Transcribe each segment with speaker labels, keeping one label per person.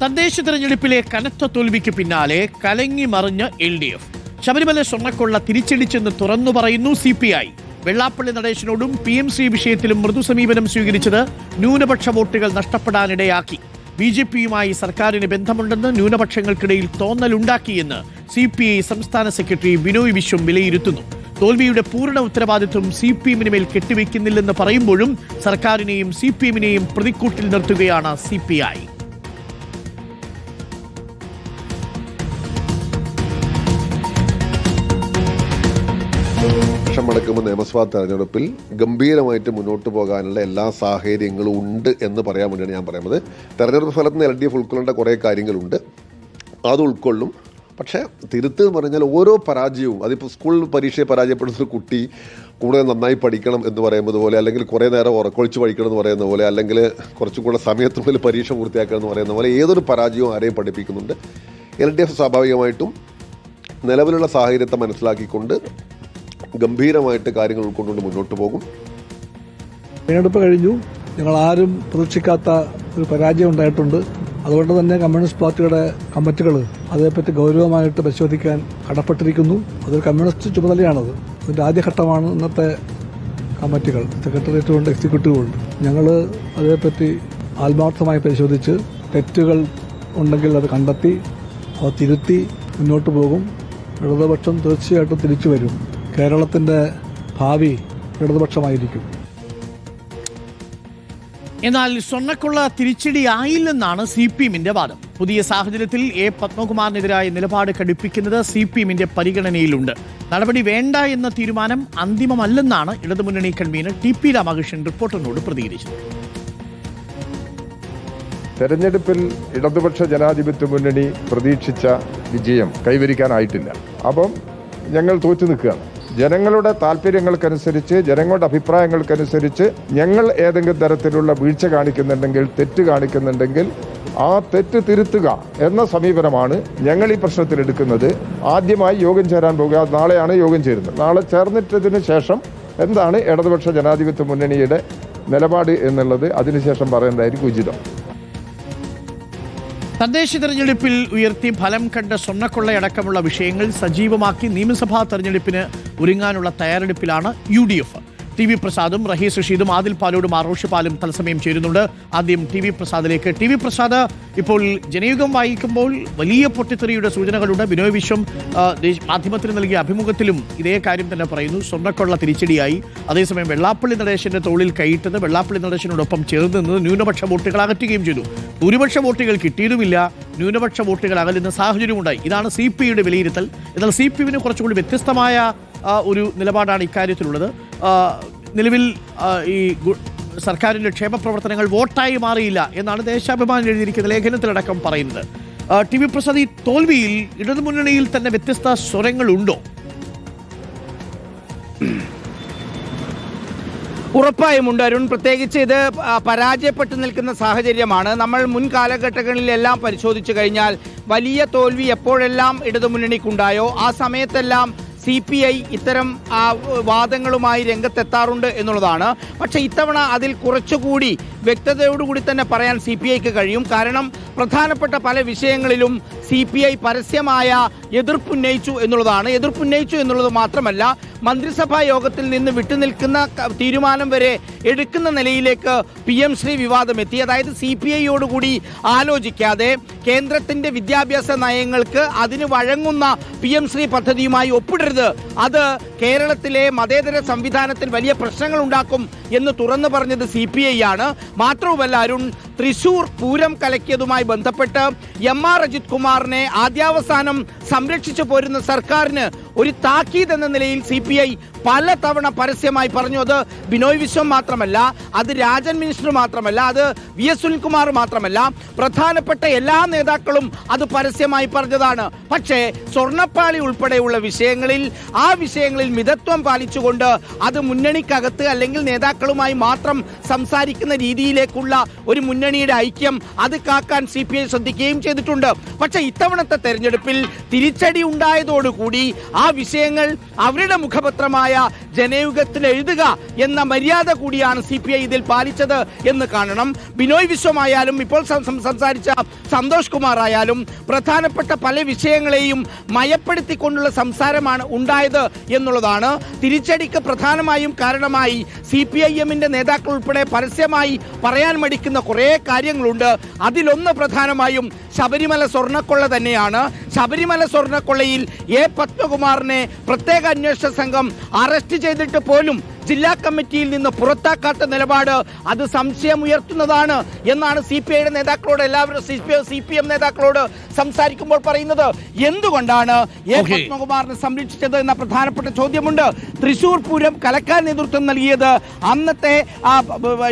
Speaker 1: തദ്ദേശ തെരഞ്ഞെടുപ്പിലെ കനത്ത തോൽവിക്ക് പിന്നാലെ കലങ്ങി മറിഞ്ഞ എൽ ഡി എഫ് ശബരിമല സ്വർണക്കൊള്ള തിരിച്ചടിച്ചെന്ന് തുറന്നു പറയുന്നു സി പി ഐ വെള്ളാപ്പള്ളി നടേശനോടും പി എം സി വിഷയത്തിലും മൃദു സമീപനം സ്വീകരിച്ചത് ന്യൂനപക്ഷ വോട്ടുകൾ നഷ്ടപ്പെടാനിടയാക്കി. ബി ജെ പിയുമായി സർക്കാരിന് ബന്ധമുണ്ടെന്ന് ന്യൂനപക്ഷങ്ങൾക്കിടയിൽ തോന്നലുണ്ടാക്കിയെന്ന് സി പി ഐ സംസ്ഥാന സെക്രട്ടറി ബിനോയ് വിശ്വം വിലയിരുത്തുന്നു. തോൽവിയുടെ പൂർണ ഉത്തരവാദിത്വം സി പി എമ്മിന് മേൽ കെട്ടിവെക്കുന്നില്ലെന്ന് പറയുമ്പോഴും സർക്കാരിനെയും സി പി എമ്മിനെയും പ്രതിക്കൂട്ടിൽ നിർത്തുകയാണ് സി പി ഐ
Speaker 2: വർഷം നടക്കുമ്പോൾ നിയമസഭാ തെരഞ്ഞെടുപ്പിൽ ഗംഭീരമായിട്ട് മുന്നോട്ട് പോകാനുള്ള എല്ലാ സാഹചര്യങ്ങളും ഉണ്ട് എന്ന് പറയാൻ വേണ്ടിയാണ് ഞാൻ പറയുന്നത്. തെരഞ്ഞെടുപ്പ് ഫലത്തിൽ നിന്ന് എൽ ഡി എഫ് ഉൾക്കൊള്ളേണ്ട കുറേ കാര്യങ്ങളുണ്ട്. അത് ഉൾക്കൊള്ളും. പക്ഷേ തിരുത്ത് എന്ന് പറഞ്ഞാൽ ഓരോ പരാജയവും അതിപ്പോൾ സ്കൂൾ പരീക്ഷയെ പരാജയപ്പെടുന്ന ഒരു കുട്ടി കൂടുതൽ നന്നായി പഠിക്കണം എന്ന് പറയുന്നത് പോലെ അല്ലെങ്കിൽ കുറേ നേരം ഉറക്കൊഴിച്ച് പഠിക്കണം എന്ന് പറയുന്ന പോലെ അല്ലെങ്കിൽ കുറച്ചും കൂടെ സമയത്തിനുള്ളിൽ പരീക്ഷ പൂർത്തിയാക്കണം എന്ന് പറയുന്ന പോലെ ഏതൊരു പരാജയവും ആരെയും പഠിപ്പിക്കുന്നുണ്ട്. എൽ ഡി എഫ് സ്വാഭാവികമായിട്ടും നിലവിലുള്ള സാഹചര്യത്തെ മനസ്സിലാക്കിക്കൊണ്ട് ഗംഭീരമായിട്ട് കാര്യങ്ങൾ ഉൾക്കൊണ്ടുകൊണ്ട് മുന്നോട്ട് പോകും.
Speaker 3: തിരഞ്ഞെടുപ്പ് കഴിഞ്ഞു. ഞങ്ങൾ ആരും പ്രതീക്ഷിക്കാത്ത ഒരു പരാജയം ഉണ്ടായിട്ടുണ്ട്. അതുകൊണ്ട് തന്നെ കമ്മ്യൂണിസ്റ്റ് പാർട്ടിയുടെ കമ്മിറ്റികൾ അതേപ്പറ്റി ഗൗരവമായിട്ട് പരിശോധിക്കാൻ കടപ്പെട്ടിരിക്കുന്നു. അതൊരു കമ്മ്യൂണിസ്റ്റ് ചുമതലയാണത്. അതിന്റെ ആദ്യഘട്ടമാണ് ഇന്നത്തെ കമ്മിറ്റികൾ. സെക്രട്ടേറിയറ്റും ഉണ്ട് എക്സിക്യൂട്ടീവും ഉണ്ട് ഞങ്ങൾ അതേപ്പറ്റി ആത്മാർത്ഥമായി പരിശോധിച്ച് തെറ്റുകൾ ഉണ്ടെങ്കിൽ അത് കണ്ടെത്തി അത് തിരുത്തി മുന്നോട്ട് പോകും. ഇടതുപക്ഷം തീർച്ചയായിട്ടും തിരിച്ചു വരും. കേരളത്തിന്റെ ഭാവി ഇടതുപക്ഷമായിരിക്കും.
Speaker 1: എന്നാൽ സ്വർണക്കൊള്ള തിരിച്ചടി ആയില്ലെന്നാണ് സി പി എമ്മിന്റെ വാദം. പുതിയ സാഹചര്യത്തിൽ എ പത്മകുമാറിനെതിരായ നിലപാട് കടുപ്പിക്കുന്നത് സി പി എമ്മിന്റെ പരിഗണനയിലുണ്ട്. നടപടി വേണ്ട എന്ന തീരുമാനം അന്തിമമല്ലെന്നാണ് ഇടതുമുന്നണി കൺവീനർ ടി പി രാമകൃഷ്ണൻ റിപ്പോർട്ടറിനോട് പ്രതികരിച്ചത്.
Speaker 4: തെരഞ്ഞെടുപ്പിൽ ഇടതുപക്ഷ ജനാധിപത്യ മുന്നണി പ്രതീക്ഷിച്ച വിജയം കൈവരിക്കാനായിട്ടില്ല. അപ്പം ഞങ്ങൾ തോറ്റു നിൽക്കുകയാണ്. ജനങ്ങളുടെ താല്പര്യങ്ങൾക്കനുസരിച്ച് ജനങ്ങളുടെ അഭിപ്രായങ്ങൾക്കനുസരിച്ച് ഞങ്ങൾ ഏതെങ്കിലും തരത്തിലുള്ള വീഴ്ച കാണിക്കുന്നുണ്ടെങ്കിൽ തെറ്റ് കാണിക്കുന്നുണ്ടെങ്കിൽ ആ തെറ്റ് തിരുത്തുക എന്ന സമീപനമാണ് ഞങ്ങൾ ഈ പ്രശ്നത്തിൽ എടുക്കുന്നത്. ആദ്യമായി യോഗം ചേരാൻ പോകുക നാളെയാണ് യോഗം ചേരുന്നത്. നാളെ ചേർന്നിട്ടതിന് ശേഷം എന്താണ് ഇടതുപക്ഷ ജനാധിപത്യ മുന്നണിയുടെ നിലപാട് എന്നുള്ളത്? അതിനുശേഷം പറയുന്നതായിരിക്കും ഉചിതം.
Speaker 1: തദ്ദേശ തെരഞ്ഞെടുപ്പിൽ ഉയർത്തി ഫലം കണ്ട സ്വർണക്കൊള്ളയടക്കമുള്ള വിഷയങ്ങൾ സജീവമാക്കി നിയമസഭാ തെരഞ്ഞെടുപ്പിന് ഒരുങ്ങാനുള്ള തയ്യാറെടുപ്പിലാണ് യു ടി വി പ്രസാദും റഹീസ് റഷീദും ആദിൽ പാലോടും ആറോഷ് പാലും തത്സമയം ചേരുന്നുണ്ട്. ആദ്യം ടി വി പ്രസാദിലേക്ക്. ടി വി പ്രസാദ് ഇപ്പോൾ ജനയുഗം വായിക്കുമ്പോൾ വലിയ പൊട്ടിത്തെറിയുടെ സൂചനകളുണ്ട്. ബിനോയ് വിശ്വം മാധ്യമത്തിന് നൽകിയ അഭിമുഖത്തിലും ഇതേ കാര്യം തന്നെ പറയുന്നു. സ്വർണക്കൊള്ള തിരിച്ചടിയായി. അതേസമയം വെള്ളാപ്പള്ളി നടേശന്റെ തോളിൽ കൈയിട്ടത് വെള്ളാപ്പള്ളി നടേശനോടൊപ്പം ചേർന്ന് നിന്നത് ന്യൂനപക്ഷ വോട്ടുകൾ അകറ്റുകയും ചെയ്തു. ഭൂരിപക്ഷ വോട്ടുകൾ കിട്ടിയതുമില്ല. ന്യൂനപക്ഷ വോട്ടുകൾ അകലുന്ന സാഹചര്യമുണ്ടായി. ഇതാണ് സി പി വിലയിരുത്തൽ. എന്നാൽ സി പി കുറച്ചുകൂടി വ്യത്യസ്തമായ ഒരു നിലപാടാണ് ഇക്കാര്യത്തിലുള്ളത്. നിലവിൽ ഈ സർക്കാരിന്റെ ക്ഷേമ പ്രവർത്തനങ്ങൾ വോട്ടായി മാറിയില്ല എന്നാണ് ദേശാഭിമാനി എഴുതിയിരിക്കുന്ന ലേഖനത്തിലടക്കം പറയുന്നത്. ടി വി പ്രസാദ് ഈ തോൽവിയിൽ ഇടതുമുന്നണിയിൽ തന്നെ വ്യത്യസ്ത സ്വരങ്ങളുണ്ടോ?
Speaker 5: ഉറപ്പായും ഉണ്ട് അരുൺ. പ്രത്യേകിച്ച് ഇത് പരാജയപ്പെട്ടു നിൽക്കുന്ന സാഹചര്യമാണ്. നമ്മൾ മുൻ കാലഘട്ടങ്ങളിലെല്ലാം പരിശോധിച്ചു കഴിഞ്ഞാൽ വലിയ തോൽവി എപ്പോഴെല്ലാം ഇടതുമുന്നണിക്കുണ്ടായോ? ആ സമയത്തെല്ലാം സി പി ഐ ഇത്തരം വാദങ്ങളുമായി രംഗത്തെത്താറുണ്ട് എന്നുള്ളതാണ്. പക്ഷേ ഇത്തവണ അതിൽ കുറച്ചുകൂടി വ്യക്തതയോടുകൂടി തന്നെ പറയാൻ സി പി ഐക്ക് കഴിയും. കാരണം പ്രധാനപ്പെട്ട പല വിഷയങ്ങളിലും സി പി ഐ പരസ്യമായ എതിർപ്പുന്നയിച്ചു എന്നുള്ളതാണ് എതിർപ്പുന്നയിച്ചു എന്നുള്ളത് മാത്രമല്ല മന്ത്രിസഭാ യോഗത്തിൽ നിന്ന് വിട്ടുനിൽക്കുന്ന തീരുമാനം വരെ എടുക്കുന്ന നിലയിലേക്ക് പി എം ശ്രീ വിവാദം എത്തി അതായത് സി പി ഐയോടുകൂടി ആലോചിക്കാതെ കേന്ദ്രത്തിന്റെ വിദ്യാഭ്യാസ നയങ്ങൾക്ക് അതിന് വഴങ്ങുന്ന പി എം ശ്രീ പദ്ധതിയുമായി ഒപ്പിടരുത്. അത് കേരളത്തിലെ മതേതര സംവിധാനത്തിൽ വലിയ പ്രശ്നങ്ങൾ ഉണ്ടാക്കും എന്ന് തുറന്നു പറഞ്ഞത് സി പി ഐ ആണ്. മാത്രവുമല്ല അരുൺ തൃശൂർ പൂരം കലക്കിയതുമായി ബന്ധപ്പെട്ട് എം ആർ അജിത് കുമാറിനെ ആദ്യാവസാനം സംരക്ഷിച്ചു പോരുന്ന സർക്കാരിന് ഒരു താക്കീത് എന്ന നിലയിൽ സി പി ഐ പല തവണ പരസ്യമായി പറഞ്ഞു അത് ബിനോയ് വിശ്വം മാത്രമല്ല അത് രാജൻ മിനിസ്റ്റർ മാത്രമല്ല അത് വി എസ് സുനിൽകുമാർ മാത്രമല്ല പ്രധാനപ്പെട്ട എല്ലാ നേതാക്കളും അത് പരസ്യമായി പറഞ്ഞതാണ്. പക്ഷേ സ്വർണപ്പാളി ഉൾപ്പെടെയുള്ള വിഷയങ്ങളിൽ ആ വിഷയങ്ങളിൽ മിതത്വം പാലിച്ചുകൊണ്ട് അത് മുന്നണിക്കകത്ത് അല്ലെങ്കിൽ നേതാക്കളുമായി മാത്രം സംസാരിക്കുന്ന രീതിയിലേക്കുള്ള ഒരു മുന്നണിയുടെ ഐക്യം അത് കാക്കാൻ സി പി ഐ ശ്രദ്ധിക്കുകയും ചെയ്തിട്ടുണ്ട്. പക്ഷേ ഇത്തവണത്തെ തെരഞ്ഞെടുപ്പിൽ തിരിച്ചടി ഉണ്ടായതോടുകൂടി ആ വിഷയങ്ങൾ അവരുടെ മുഖപത്രമായ ജനയുഗത്തിൽ എഴുതുക എന്ന മര്യാദ കൂടിയാണ് സി പി ഐ ഇതിൽ പാലിച്ചത് എന്ന് കാണണം. ബിനോയ് വിശ്വമായാലും ഇപ്പോൾ സംസാരിച്ച സന്തോഷ് കുമാർ ആയാലും പ്രധാനപ്പെട്ട പല വിഷയങ്ങളെയും മയപ്പെടുത്തിക്കൊണ്ടുള്ള സംസാരമാണ് ഉണ്ടായത് എന്നുള്ളതാണ്. തിരിച്ചടിക്ക് പ്രധാനമായും കാരണമായി സി പി ഐ എമ്മിന്റെ നേതാക്കൾ ഉൾപ്പെടെ പരസ്യമായി പറയാൻ മടിക്കുന്ന കുറേ കാര്യങ്ങളുണ്ട്. അതിലൊന്ന് പ്രധാനമായും ശബരിമല സ്വർണക്കൊള്ള തന്നെയാണ്. ശബരിമല സ്വർണക്കൊള്ളയിൽ എ പത്മകുമാറിനെ പ്രത്യേക അന്വേഷണ സംഘം അറസ്റ്റ് ചെയ്തിട്ട് പോലും ജില്ലാ കമ്മിറ്റിയിൽ നിന്ന് പുറത്താക്കാത്ത നിലപാട് അത് സംശയമുയർത്തുന്നതാണ് എന്നാണ് സി പി ഐയുടെ നേതാക്കളോട് എല്ലാവരും C P C P M നേതാക്കളോട് സംസാരിക്കുമ്പോൾ പറയുന്നത്. എന്തുകൊണ്ടാണ് എ. പത്മകുമാറിനെ സംരക്ഷിച്ചത് എന്ന പ്രധാനപ്പെട്ട ചോദ്യമുണ്ട്. തൃശൂർ പൂരം കലക്കാൻ നേതൃത്വം നൽകിയത് അന്നത്തെ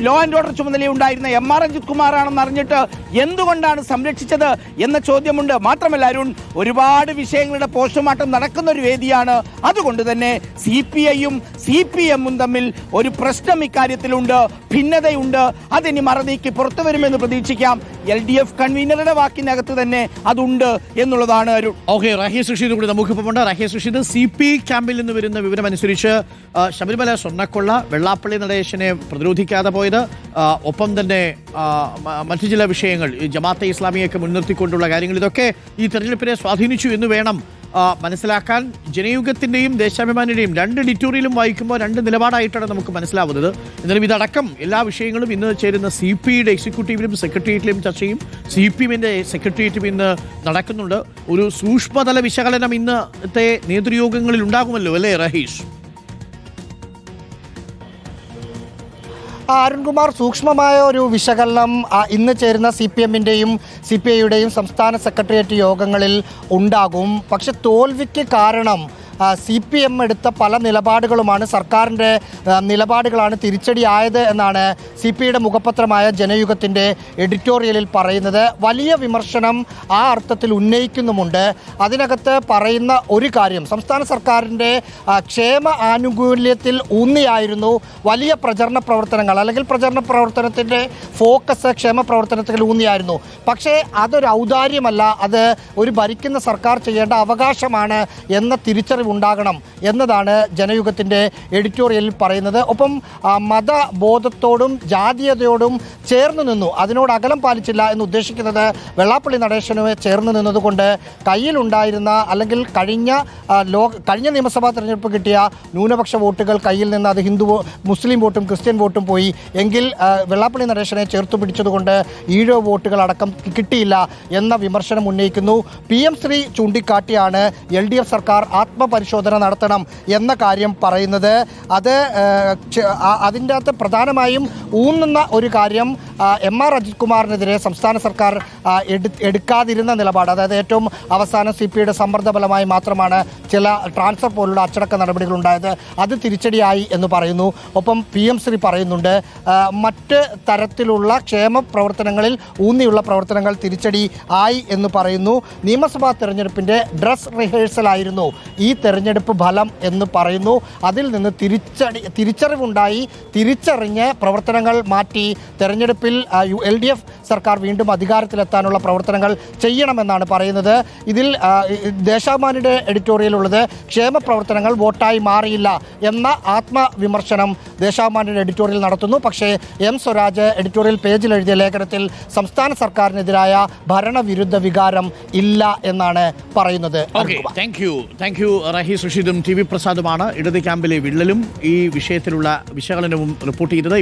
Speaker 5: ലോ ആൻഡ് ഓർഡർ ചുമതലയുണ്ടായിരുന്ന എം ആർ അജിത് കുമാറാണെന്ന് അറിഞ്ഞിട്ട് എന്തുകൊണ്ടാണ് സംരക്ഷിച്ചത് എന്ന ചോദ്യമുണ്ട്. മാത്രമല്ല അരുൺ ഒരുപാട് വിഷയങ്ങളുടെ പോസ്റ്റ്മോർട്ടം നടക്കുന്ന ഒരു വേദിയാണ്. അതുകൊണ്ട് തന്നെ സി പി ഐയും സി പി എമ്മും തമ്മിൽ ഒരു പ്രശ്നം ഇക്കാര്യത്തിലുണ്ട് ഭിന്നതയുണ്ട്. അതിനി മറനീക്കി പുറത്തു വരുമെന്ന് പ്രതീക്ഷിക്കാം. എൽ ഡി എഫ് കൺവീനറുടെ വാക്കിനകത്ത് തന്നെ അതുണ്ട് എന്നുള്ളതാണ് അരുൺ
Speaker 1: ഓക്കെ റഹീസ് റഷീദ് കൂടി നമുക്കിപ്പോണ്ട് റഹീസ് റഷീദ് സി പി ക്യാമ്പിൽ നിന്ന് വരുന്ന വിവരം അനുസരിച്ച് ശബരിമല സ്വർണക്കൊള്ള വെള്ളാപ്പള്ളി നടേശനെ പ്രതിരോധിക്കാതെ പോയത് ഒപ്പം തന്നെ മറ്റു ചില വിഷയങ്ങൾ ജമാഅത്തെ ഇസ്ലാമിയൊക്കെ മുൻനിർത്തിക്കൊണ്ടുള്ള കാര്യങ്ങൾ ഇതൊക്കെ ഈ തെരഞ്ഞെടുപ്പിനെ സ്വാധീനിച്ചു എന്ന് വേണം മനസ്സിലാക്കാൻ ജനയുഗത്തിന്റെയും ദേശാഭിമാനിയുടെയും രണ്ട് എഡിറ്റോറിയലും വായിക്കുമ്പോൾ രണ്ട് നിലപാടായിട്ടാണ് നമുക്ക് മനസ്സിലാവുന്നത്. എന്നാലും ഇതടക്കം എല്ലാ വിഷയങ്ങളും ഇന്ന് ചേരുന്ന സി പി ഐയുടെ എക്സിക്യൂട്ടീവിലും സെക്രട്ടേറിയറ്റിലും ചർച്ചയും സി പി എമ്മിന്റെ സെക്രട്ടേറിയറ്റും ഇന്ന് നടക്കുന്നുണ്ട്. ഒരു സൂക്ഷ്മതല വിശകലനം ഇന്നത്തെ നേതൃയോഗങ്ങളിൽ ഉണ്ടാകുമല്ലോ അല്ലേ റഹീഷ്?
Speaker 6: അരുൺകുമാർ സൂക്ഷ്മമായ ഒരു വിശകലനം ഇന്ന് ചേരുന്ന സി പി എമ്മിന്റെയും സി പി ഐയുടെയും സംസ്ഥാന സെക്രട്ടേറിയറ്റ് യോഗങ്ങളിൽ ഉണ്ടാകും. പക്ഷെ തോൽവിക്ക് കാരണം സി പി എം എടുത്ത പല നിലപാടുകളുമാണ് സർക്കാരിന്റെ നിലപാടുകളാണ് തിരിച്ചടിയായത് എന്നാണ് സി പി ഐയുടെ മുഖപത്രമായ ജനയുഗത്തിന്റെ എഡിറ്റോറിയലിൽ പറയുന്നത്. വലിയ വിമർശനം ആ അർത്ഥത്തിൽ ഉന്നയിക്കുന്നുമുണ്ട്. അതിനകത്ത് പറയുന്ന ഒരു കാര്യം സംസ്ഥാന സർക്കാരിന്റെ ക്ഷേമ ആനുകൂല്യത്തിൽ ഊന്നിയായിരുന്നു വലിയ പ്രചരണ പ്രവർത്തനങ്ങൾ അല്ലെങ്കിൽ പ്രചരണ പ്രവർത്തനത്തിന്റെ ഫോക്കസ് ക്ഷേമ പ്രവർത്തനത്തിൽ ഊന്നിയായിരുന്നു. പക്ഷേ അതൊരു ഔദാര്യമല്ല അത് ഒരു ഭരിക്കുന്ന സർക്കാർ ചെയ്യേണ്ട അവകാശമാണ് എന്ന തിരിച്ചറിവുണ്ടാകണം എന്നതാണ് ജനയുഗത്തിന്റെ എഡിറ്റോറിയലിൽ പറയുന്നത്. ഒപ്പം മതബോധത്തോടും ജാതീയതയോടും ചേർന്ന് നിന്നു. അതിനോട് അകലം പാലിച്ചില്ല എന്ന് ഉദ്ദേശിക്കുന്നത് വെള്ളാപ്പള്ളി നടേശനുമെ ചേർന്ന് നിന്നതുകൊണ്ട് കയ്യിലുണ്ടായിരുന്ന അല്ലെങ്കിൽ കഴിഞ്ഞ ലോ കഴിഞ്ഞ നിയമസഭാ തെരഞ്ഞെടുപ്പ് കിട്ടിയ ന്യൂനപക്ഷ വോട്ടുകൾ കയ്യിൽ നിന്ന് അത് ഹിന്ദു മുസ്ലിം വോട്ടും ക്രിസ്ത്യൻ വോട്ടും പോയി. എങ്കിൽ വെള്ളാപ്പള്ളി നടേശനെ ചേർത്ത് പിടിച്ചതുകൊണ്ട് ഈഴോ വോട്ടുകൾ അടക്കം കിട്ടിയില്ല എന്ന വിമർശനം ഉന്നയിക്കുന്നു. പി എം ശ്രീ ചൂണ്ടിക്കാട്ടിയാണ് എൽ ഡി എഫ് സർക്കാർ ആത്മപരിശോധന നടത്തണം എന്ന കാര്യം പറയുന്നത്. അത് അതിന്റെ അകത്ത് പ്രധാനമായും ഊന്നുന്ന ഒരു കാര്യം എം ആർ അജിത് കുമാറിനെതിരെ സംസ്ഥാന സർക്കാർ എടുക്കാതിരുന്ന നിലപാട് അതായത് ഏറ്റവും അവസാനം സി പി ഐയുടെ സമ്മർദ്ദ ഫലമായി മാത്രമാണ് ചില ട്രാൻസ്ഫർ പോലുള്ള അച്ചടക്ക നടപടികൾ ഉണ്ടായത്. അത് തിരിച്ചടിയായി എന്ന് പറയുന്നു. ഒപ്പം പി എം ശ്രീ പറയുന്നുണ്ട് മറ്റ് തരത്തിലുള്ള ക്ഷേമ പ്രവർത്തനങ്ങളിൽ ഊന്നിയുള്ള പ്രവർത്തനങ്ങൾ തിരിച്ചടി ആയി എന്ന് പറയുന്നു. നിയമസഭാ തെരഞ്ഞെടുപ്പിന്റെ ഡ്രസ് റിഹേഴ്സലായിരുന്നു ഈ തെരഞ്ഞെടുപ്പ് ഫലം എന്ന് പറയുന്നു. അതിൽ നിന്ന് തിരിച്ചടി തിരിച്ചറിവുണ്ടായി. തിരിച്ചറിഞ്ഞ് പ്രവർത്തനങ്ങൾ മാറ്റി. തെരഞ്ഞെടുപ്പിൽ എൽ ഡി എഫ് സർക്കാർ വീണ്ടും അധികാരത്തിലെത്താനുള്ള പ്രവർത്തനങ്ങൾ ചെയ്യണമെന്നാണ് പറയുന്നത്. ഇതിൽ ദേശാഭിമാനിയുടെ എഡിറ്റോറിയലുള്ളത് ക്ഷേമ പ്രവർത്തനങ്ങൾ വോട്ടായി മാറിയില്ല എന്ന ആത്മവിമർശനം ദേശാഭിമാനിയുടെ എഡിറ്റോറിയൽ നടത്തുന്നു. പക്ഷേ എം സ്വരാജ് എഡിറ്റോറിയൽ പേജിൽ എഴുതിയ ലേഖനത്തിൽ സംസ്ഥാന സർക്കാരിനെതിരായ ഭരണവിരുദ്ധ വികാരം ഇല്ല എന്നാണ് പറയുന്നത്.
Speaker 1: Thank you thank you Rahees റഷീദും T V പ്രസാദുമാണ്. ഇടത് ക്യാമ്പിലെ വിള്ളലും ഈ വിഷയത്തിലുള്ള വിശകലനവും റിപ്പോർട്ട് ചെയ്തത്.